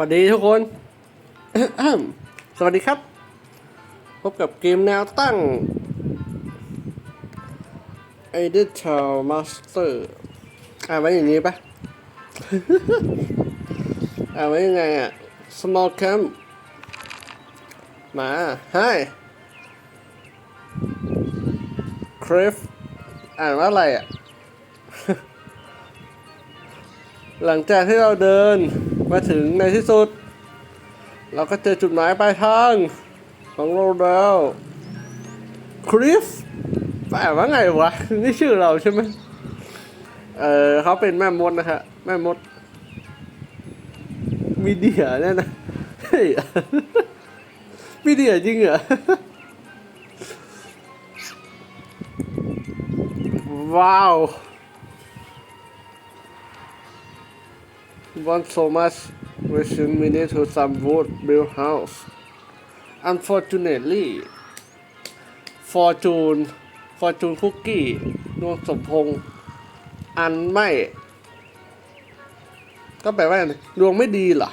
วัสดีทุกคน สวัสดีครับ พบกับเกมแนวตั้ง e d i t o r Master อ่านไว้อย่างนี้ปะอ่านไว้ยังไงอะ Small Camp มา Hi Crave อ่านว่าอะไรอะ หลังจากที่เราเดิน มาถึงในที่สุด เราก็เจอจุดหมายปลายทางของเราแล้วคริสแปลว่าไงวะ นี่ชื่อเราใช่ไหมเออเขาเป็นแม่มดนะฮะแม่มดมีเดียเนี่ยนะเฮ้ยมีเดียจริงเหรอว้าว want so much wishing we need to some wood build house unfortunately fortune fortune cookie ดวงสมพงษ์อันไม่ ก็แปลว่าไรดวงไม่ดีเหรอ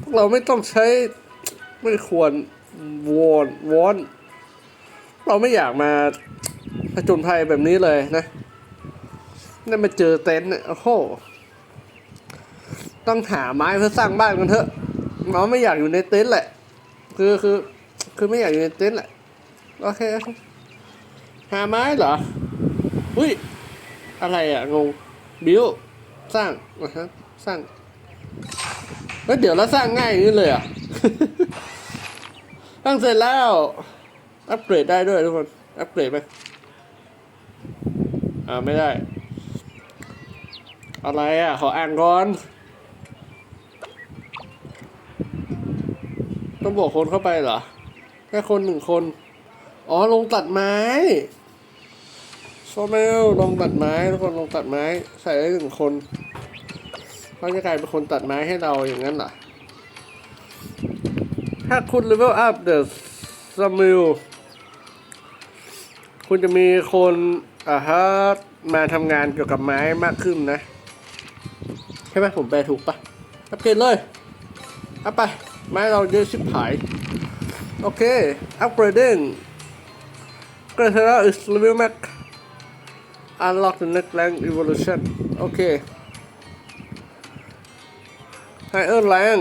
พวกเราไม่ต้องใช้ไม่ควรวอนวอน เราไม่อยากมาผจญภัยแบบนี้เลยนะ นั่มาเจอเต็นท์เนี่ยโอ้โห ต้องหาไม้เพื่อสร้างบ้านกันเถอะเราไม่อยากอยู่ในเต็นท์แหละ คือคือ คือไม่อยากอยู่ในเต็นท์แหละ โอเค หาไม้เหรอ อุ้ย อะไรอะงง บิวสร้างนะฮะสร้างเฮ้ยเดี๋ยวเราสร้างง่ายอย่างนี้เลยอะสร้างเสร็จแล้ว อัปเกรดได้ด้วยทุกคน อัปเกรดไหมอ่าไม่ได้ อะไรอะ ขออ่านก่อน ต้องบอกคนเข้าไปเหรอ แค่คนหนึ่งคน อ๋อ ลงตัดไม้โซเมลลงตัดไม้ทุกคนลงตัดไม้ ใส่ได้หนึ่งคนเขาจะกลายเป็นคนตัดไม้ให้เราอย่างนั้นเหรอ ถ้าคุณ level up the s a m i l คุณจะมีคนอ่าฮะมาทำงานเกี่ยวกับไม้มากขึ้นนะ ใช่ไหมผมแปลถูกปะอัปเกรดเลยเอาไปไม่เราเยอะชิบหาย โอเค อัพเกรดเด่นกระเทราอิสลเวลแม็ก unlock the next rank evolution โอเค higher rank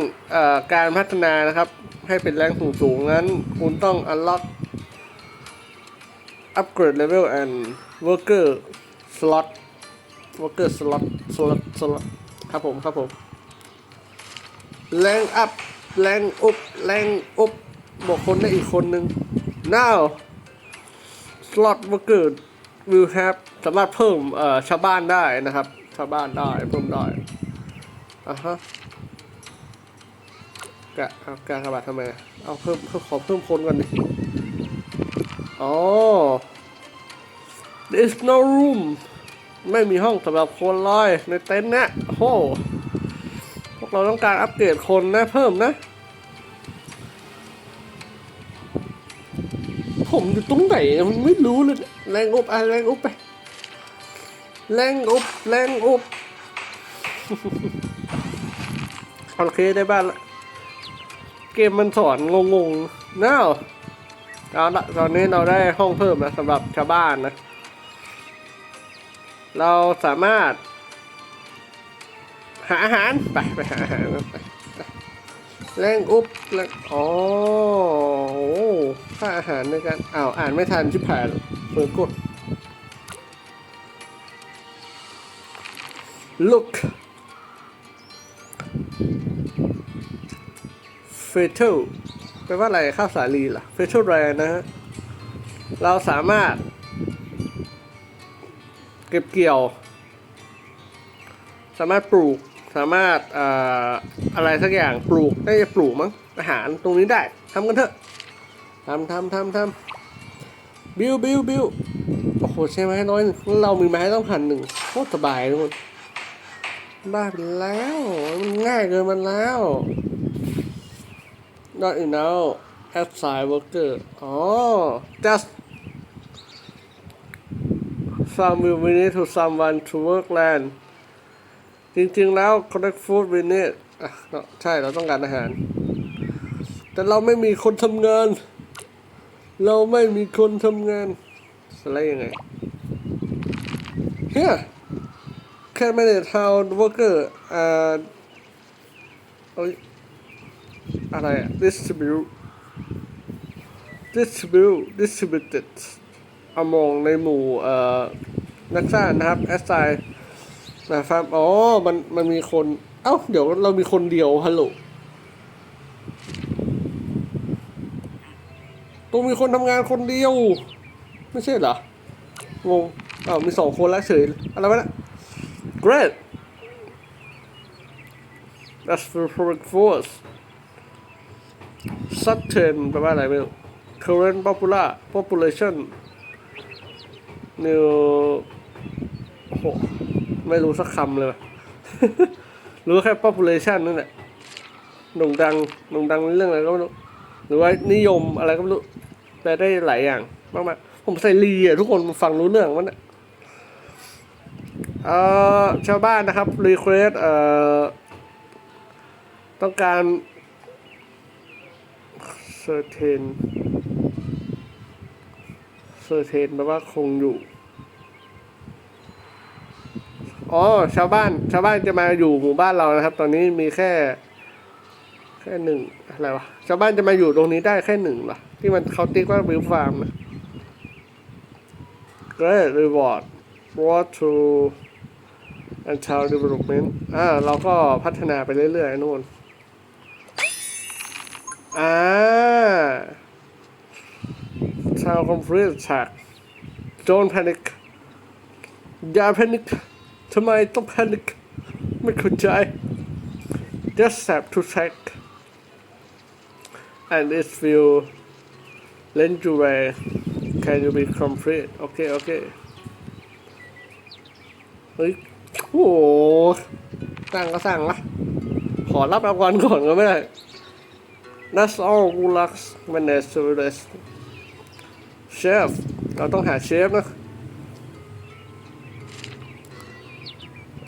การพัฒนานะครับ ให้เป็นแรงสูงสูงนั้น คุณต้อง unlock upgrade level and worker slot worker slot slot slot ครับผมครับผม แรงอัพ แรงอุบแรงอุบบอกคนได้อีกคนนึง now slot worker will have สามารถเพิ่มเอ่อชาวบ้านได้นะครับ ชาวบ้านได้เพิ่มได้อะฮะกะเอาการขบัดทำไม เอาเพิ่มเพิ่มขอเพิ่มคนก่อนดิอ๋อ there's no room ไม่มีห้องสำหรับคนเลยในเต็นท์เนี่ยโอ้โหพวกเราต้องการอัปเกรดคนนะเพิ่มนะ ผมอยู่ตรงไหนมันไม่รู้เลย แรงอุบอะแรงอุบไป แรงอุบแรงอุบโอเคได้บ้านละ เกมมันสอนงงๆน้าวเอาละตอนนี้เราได้ห้องเพิ่มนะสำหรับชาวบ้านนะ เราสามารถ หาอาหารไปไปหาอาหารไปแรงอุบแรงอ๋อโอ้ค่าอาหารในการอ้าวอ่านไม่ทันชิบหายเปิดกด look fatal แปลว่าอะไรข้าวสาลีล่ะ fatal rare นะฮะ เราสามารถ เก็บเกี่ยว สามารถปลูกสามารถออะไรสักอย่างปลูกน่าจะปลูกมั้งอาหารตรงนี้ได้ทำกันเถอะทำทำทำทำบิวบิวบิวโอ้โหใช่ไหมน้อยหนึ่งเรามีไม้ต้องพันหนึ่งโคตรสบายทุกคนบ้าไปแล้วมันง่ายเกินมันแล้ว not enough outside worker อ๋อ just some will we need to someone to work land จริงๆแล้ว collect food we need ใช่เราต้องการอาหาร แต่เราไม่มีคนทำงาน เราไม่มีคนทำงานอะไรยังไง here แค่ไม่ได้ทาวน์วอร์เกอร์อ่าโอ้ยอะไร distribute distribute distributed among ในหมู่เอ่อนักสร้างนะครับ assign นะครับอ๋อมันมันมีคน เอ้า เดี๋ยวเรามีคนเดียวฮัลโหลต้องมีคนทำงานคนเดียว ไม่ใช่เหรองงอ้าวมีสองคนแล้วเฉยอะไรวะนะ great that's the perfect force sustain แปลว่าอะไรไม่รู้ current popular population new โอ้โห ไม่รู้สักคำเลย รู้แค่ population นั่นแหละโด่งดังโด่งดังเรื่องอะไรก็ไม่รู้ หรือว่านิยมอะไรก็ไม่รู้แปลได้หลายอย่างมากมาผมใส่รีอะทุกคนฟังรู้เรื่องมันอะเอ่อชาวบ้านนะครับรีเควสเอ่อต้องการ certain certain แปลว่าคงอยู่ อ๋อ ชาวบ้าน ชาวบ้านจะมาอยู่หมู่บ้านเรานะครับ ตอนนี้มีแค่ แค่หนึ่งอะไรวะ ชาวบ้านจะมาอยู่ตรงนี้ได้แค่หนึ่งหรอ ที่มันเขาติ๊กว่าวิวฟาร์มนะ Great reward brought to and child development อ่า เราก็พัฒนาไปเรื่อยๆนู่นอ่า child complete attack don't panic อย่า panic ทำไมต้อง panic ไม่เข้าใจ just have to check and it will lend you where can you be complete โอเค โอเค เฮ้ย โอ้สร้างก็สร้างละขอรับรางวัลก่อนก็ไม่ได้ That's all good luck manage to this chef เราต้องหาเชฟนะ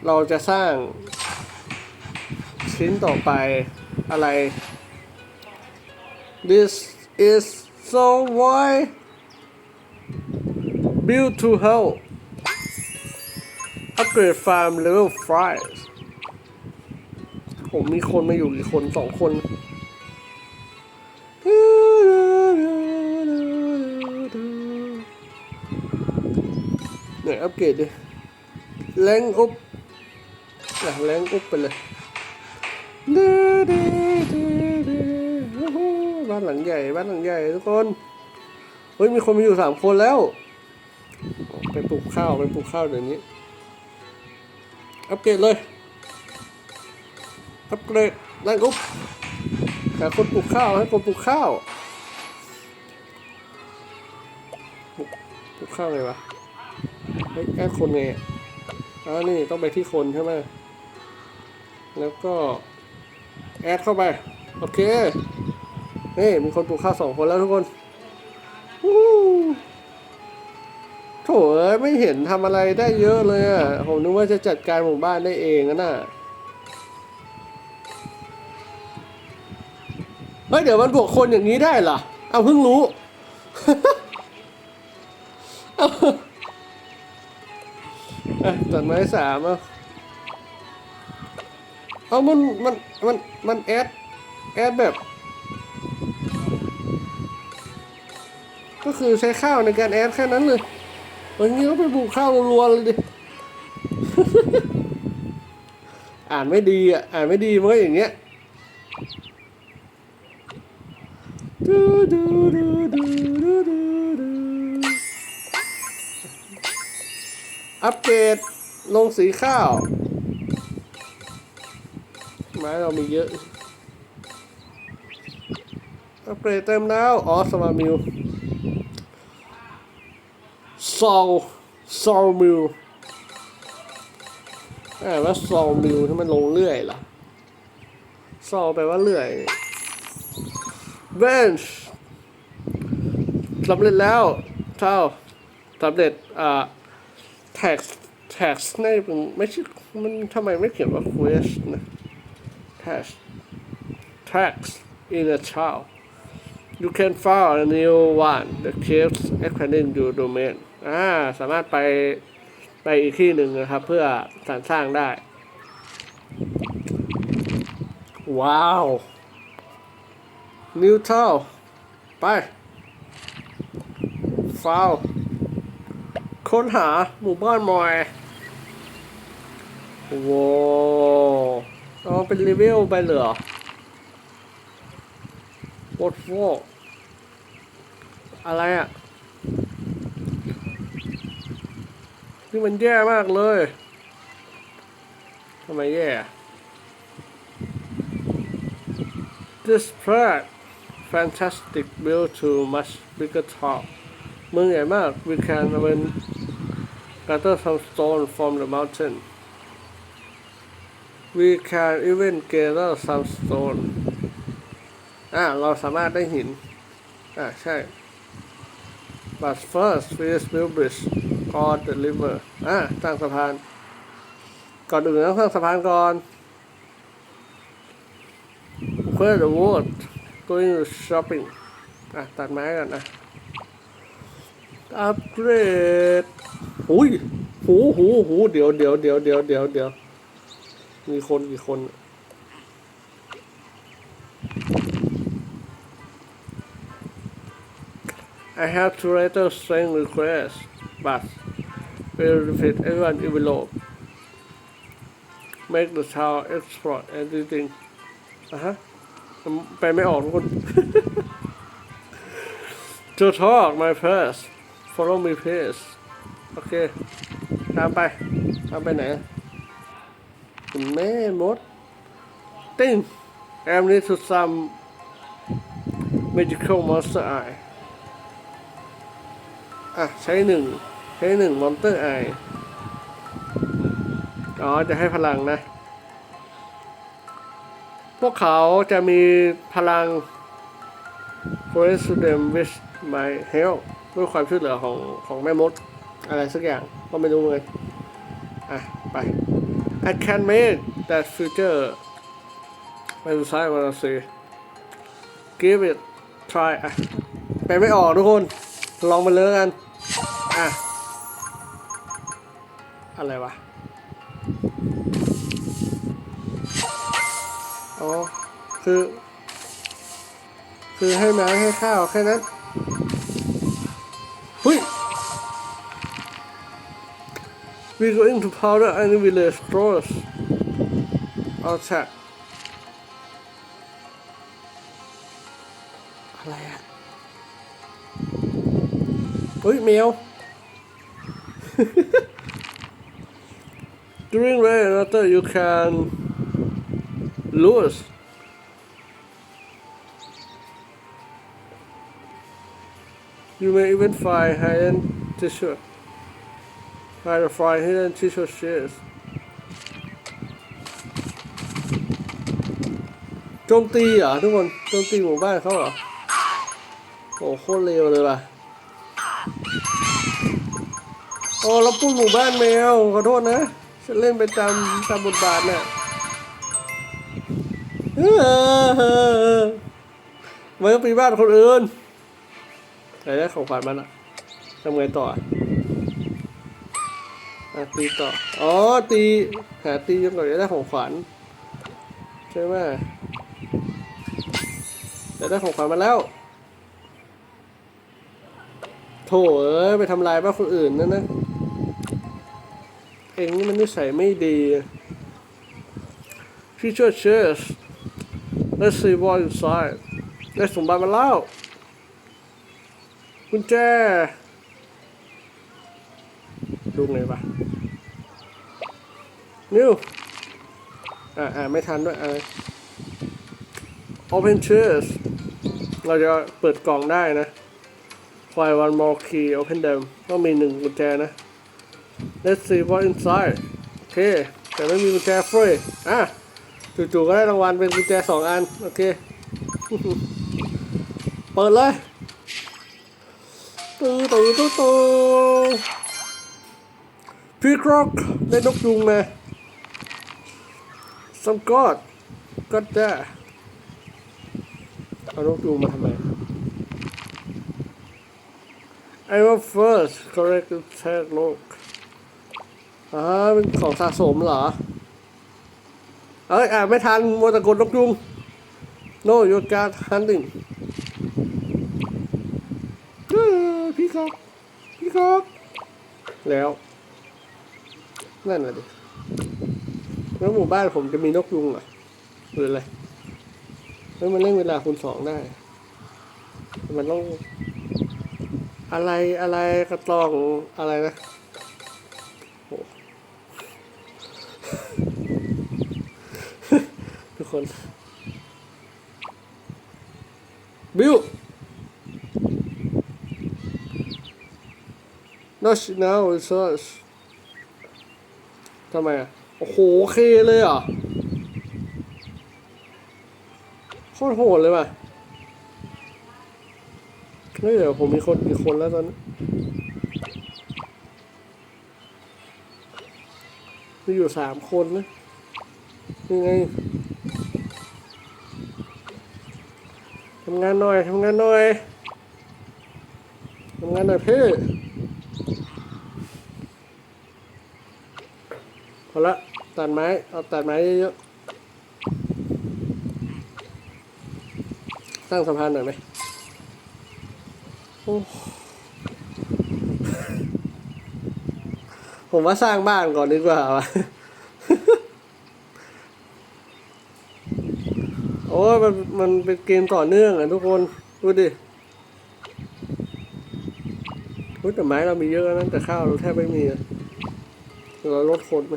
เราจะสร้างชิ้นต่อไปอะไร This is so why build to help upgrade farm level 5ผมมีคนมาอยู่กี่คนสองคน นอัปเกรดดิแรงอุปอะแรงอุปไปเลยบ้านหลังใหญ่ บ้านหลังใหญ่ทุกคน เฮ้ย มีคนมาอยู่สามคนแล้ว ไปปลูกข้าว ไปปลูกข้าวเดี๋ยวนี้ อัปเกรดเลย อัปเกรดแรงอุปหาคนปลูกข้าวให้คนปลูกข้าว ปลูกปลูกข้าวไงวะ เฮ้แอดคนไงอะอ๋อนี่ต้องไปที่คนใช่ไหมแล้วก็แอดเข้าไป โอเค นี่ มีคนปลูกข้าวสองคนแล้วทุกคนโถเอ้ยไม่เห็นทำอะไรได้เยอะเลยอะ ผมนึกว่าจะจัดการหมู่บ้านได้เองนะน่ะเฮ้ย เดี๋ยวมันบวกคนอย่างนี้ได้เหรอ เอาเพิ่งรู้ เอา อะตัดไม้สามอะเอามันมันมันมันแอดแอดแบบ ก็คือใช้ข้าวในการแอดแค่นั้นเลยวันนี้ก็ไปปลูกข้าวรัวๆเลยดิ อ่านไม่ดีอะ อ่านไม่ดีมันก็อย่างเงี้ยดูดูดูดูดูดู อัปเกรดลงสีข้าว ไม้เรามีเยอะ อัปเกรดเต็มแล้ว อ๋อสมามิลซอลซอลมิลอ่าว่าซอลมิลที่มันลงเรื่อยเหรอซอลแปลว่าเรื่อยเบนช์สำเร็จแล้วเท่าสำเร็จอ่า แท็ก tax นี่เป็นไม่ใช่มันทำไมไม่เขียนว่า quest นะ tax tax in a child you can file a new one the keeps expanding your domain อ่าสามารถไปไปอีกที่หนึ่งนะครับ เพื่อสรรสร้างได้ ว้าว นิวเท่าไปฟาว ค้นหาหมู่บ้านมอยว้าเอาเป็นรีวิวไปเหรอโคตรโฟอะไรอะ นี่มันแย่มากเลยทำไมแย่ This part fantastic built to much bigger top เมืองใหญ่มาก we can even gather some stone from the mountain we can even gather some stone อ่าเราสามารถได้หิน อ่าใช่ but first we build bridge on the river อ่าสร้างสะพาน ก่อนอื่นต้องสร้างสะพานก่อน Where the wood going to shopping อะตัดไม้กันนะ upgrade อัปเกรดหุยหูหูหูเดี๋ยวเดี๋ยวเดี๋ยวเดี๋ยวเดี๋ยวเดี๋ยวมีคนกี่คน I have to write a strength request but will repeat everyone envelope make the child export anything อะฮะไปไม่ออกทุกคน to talk my first follow me please โอเคตามไปตามไปไหนคุณแม่มด ติ้ง am need to some magical monster eye อะ ใช้หนึ่งใช้หนึ่ง monster eye อ๋อ จะให้พลังนะ พวกเขาจะมีพลัง f o r e s t them with my help ด้วยความช่วยเหลือของของแม่มด อะไรสักอย่างก็ไม่รู้เลยอะ ไป I can make that future ไปดูซ้ายมาสิ give it try อะไปไม่ออกทุกคน ลองมาเลยกัน อะ อะไรวะ อ๋อ คือ คือให้น้ำให้ข้าวแค่นั้น we going to powder any village storesเอาแชะอะไรอะเฮ้ยแมว during rain and water you can lose You may even find hidden tissue. Find or find hidden tissue shares. โจมตีเหรอทุกคนโจมตีหมู่บ้านเขาเหรอ โอ้โคตรเร็วเลยว่ะโอ้เราปุ้นหมู่บ้านแมวขอโทษนะ ฉันเล่นไปตามตามบทบาทเนี่ยเออมันก็ปีบ้านคนอื่นไหนได้ของขวัญมันอะทำไงต่อ ตีต่อ อ๋อ ตี หาตีจนกว่าจะได้ของขวัญใช่ไหมจะได้ของขวัญมาแล้ว โถเอ้ยไปทำลายบ้านคนอื่นนั่นนะ เองนี่มันนิสัยไม่ดีพี่ช่วยเชิร์ Let's see what inside ได้สมบัติมาแล้วกุญแจดูไงวะ นิวอ่าอ่าไม่ทันด้วยอ่า Open chest เราจะเปิดกล่องได้นะ Find one more key open them ต้องมีหนึ่งกุญแจนะ Let's see what inside โอเค แต่ไม่มีกุญแจฟรีอะจู่ๆก็ได้รางวัลเป็นกุญแจสองอัน โอเค เปิดเลยตูตูตูตูพี่ครอกได้นกยุงมา สมกอดก็ได้เอานกยุงมาทำไม I will first correct the tag look อ่าเป็นของสะสมเหรอ เอ้ยอ่านไม่ทันมัวแตะกดนกยุง No you got hunting พี่ครับ พี่ครับ แล้ว นั่นแหละดิ แล้วหมู่บ้านผมจะมีนกยุงเหรอหรืออะไรแล้วมันเล่นเวลาคูณสองได้ มันต้อง อะไรอะไรกระตองอะไรนะโอ้ทุกคน บิว not now research ทำไมอะ อ้โหโอเคเลยเหรอะโคตรโหดเลยว่ะเฮ้ยเดี๋ยวผมมีคนกี่คนแล้วตอนนี้มีอยู่สามคนนะนี่ไงทำงานหน่อยทำงานหน่อยทำงานหน่อยเพ่พอละ ตัดไม้ เอาตัดไม้เยอะๆสร้างสะพานหน่อยไหมผมว่าสร้างบ้านก่อนดีกว่าวะโอ้ยมันมันเป็นเกมต่อเนื่องอะทุกคน ดูดิแต่ไม้เรามีเยอะนะแต่ข้าวเราแทบไม่มีเราลดคนไหม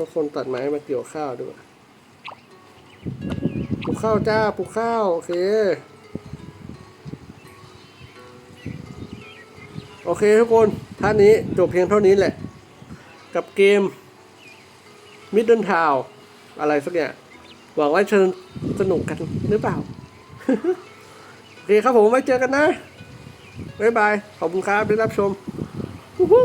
ลดคนตัดไม้มาเกี่ยวข้าวดีกว่าปลูกข้าวจ้าปลูกข้าว โอเค โอเคทุกคนท่านนี้จบเพียงเท่านี้แหละ กับเกม Middle Town อะไรสักอย่างหวังว่าเชิญสนุกกันหรือเปล่า โอเคครับผมไว้เจอกันนะ บ๊ายบาย ขอบคุณครับที่รับชม Woohoo